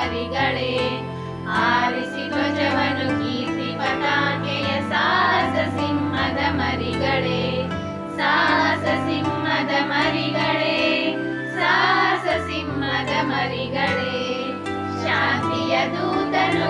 ಸಿಂಹದ ಮರಿಗಳೇ ಆರಿಸಿ ಧ್ವಜವನ್ನು ಕೀರ್ತಿ ಪತಾಕೆಯ ಸಾಹಸ ಸಿಂಹದ ಮರಿಗಳೇ ಸಾಹಸ ಸಿಂಹದ ಮರಿಗಳೇ ಸಾಹಸ ಸಿಂಹದ ಮರಿಗಳೇ ಶಾಂತಿಯ ದೂತನು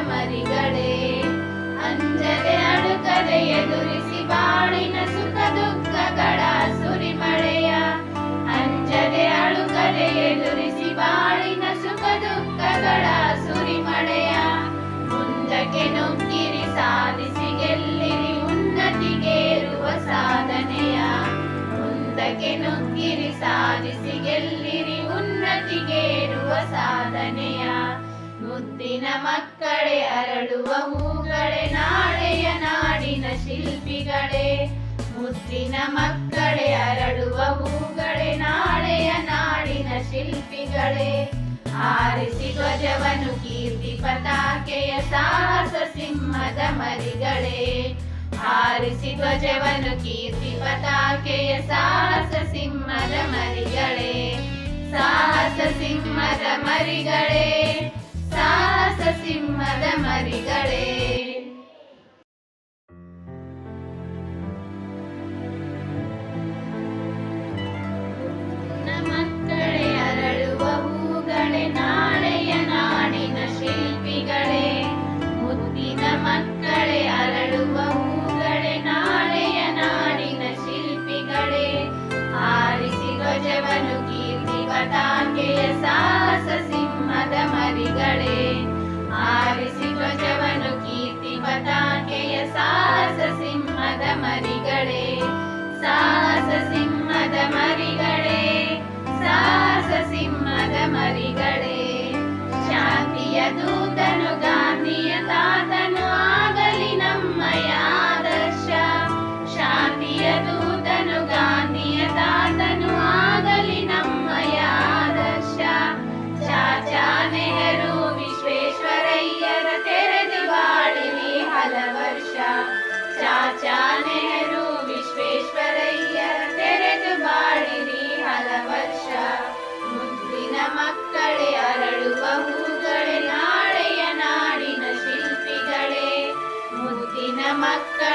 ಮರಿಗಳೇ ಅಂಜದೆ ಅಡುಕದೆ ಎದುರಿಸಿ ಬಾಳಿನ ಸುಖ ದುಃಖಗಳ ಸುರಿಮಳೆಯ. ಅಂಜದೆ ಅಳುಕದೆ ಎದುರಿಸಿ ಬಾಳಿನ ಸುಖ ದುಃಖಗಳ ಸುರಿಮಳೆಯ. ಮುಂದಕ್ಕೆ ನುಗ್ಗಿರಿ, ಸಾಧಿಸಿ ಗೆಲ್ಲಿರಿ ಉನ್ನತಿಗೇರುವ ಸಾಧನೆಯ. ಮುಂದಕ್ಕೆ ನುಗ್ಗಿರಿ, ಸಾಧಿಸಿ ಗೆಲ್ಲಿರಿ ಮುದ್ದಿನ ಮಕ್ಕಳೇ, ಅರಳುವ ಹೂಗಳೇ ನಾಳೆಯ ನಾಡಿನ ಶಿಲ್ಪಿಗಳೇ. ಮುದ್ದಿನ ಮಕ್ಕಳೇ, ಅರಳುವ ಹೂಗಳೇ ನಾಳೆಯ ನಾಡಿನ ಶಿಲ್ಪಿಗಳೇ. ಆರಿಸಿ ಧ್ವಜವನು ಕೀರ್ತಿ ಪತಾಕೆಯ ಸಾಹಸ ಸಿಂಹದ ಮರಿಗಳೇ. ಆರಿಸಿ ಧ್ವಜವನು ಕೀರ್ತಿ ಪತಾಕೆಯ ಸಾಹಸ ಸಿಂಹದ ಮರಿಗಳೇ. ಸಾಹಸ ಸಿಂಹದ ಮರಿಗಳೇ. ಸಾಹಸ ಸಿಂಹದ ಸಿಂಹದ ಮರಿಗಳೇ ಶಾಂತಿಯ ಮುದ್ದಿನ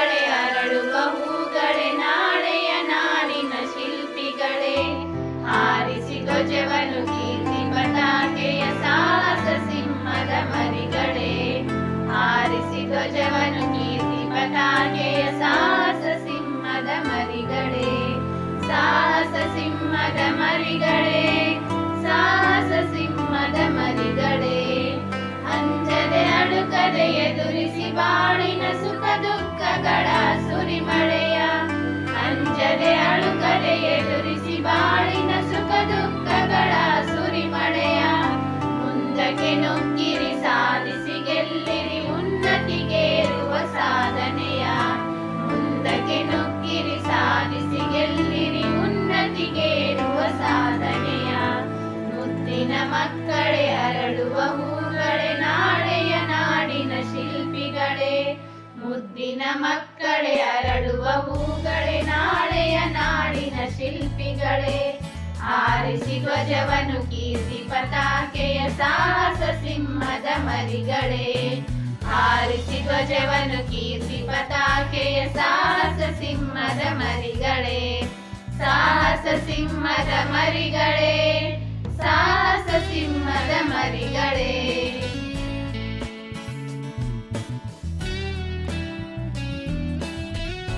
ಮಕ್ಕಳೇ, ಅರಳುವ ಹೂಗಳೇ ನಾಳೆಯ ನಾಡಿನ ಶಿಲ್ಪಿಗಳೇ. ಮುದ್ದಿನ ಮಕ್ಕಳೇ, ಅರಳುವ ಹೂಗಳೇ ನಾಳೆಯ ನಾಡಿನ ಶಿಲ್ಪಿಗಳೇ. ಆರಿಸಿ ಧ್ವಜವನ್ನು ಕೀರ್ತಿ ಪತಾಕೆಯ ಸಾಹಸ ಸಿಂಹದ ಮರಿಗಳೇ. ಆರಿಸಿ ಧ್ವಜವನ್ನು ಕೀರ್ತಿ ಪತಾಕೆಯ ಸಾಹಸ ಸಿಂಹದ ಮರಿಗಳೇ. ಸಾಹಸ ಸಿಂಹದ ಮರಿಗಳೇ ಸಿಂಹದ ಮರಿಗಳೇ